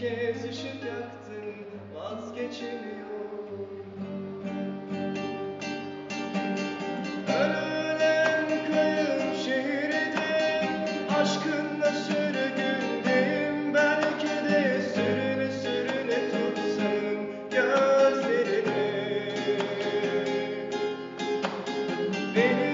kez ışık yaktın Vazgeçemiyordum Ölülen kayıp şehirde Aşkınla sürgündeyim. Belki de sürüne sürüne tutsam Gözlerini. Beni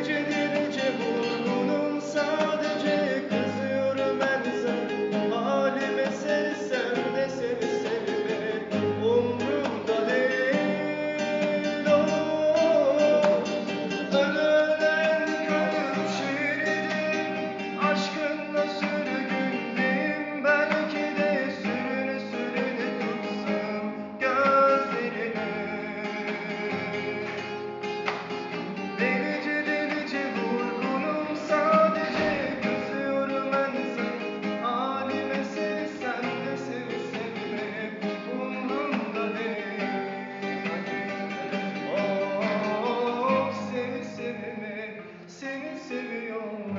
seviyor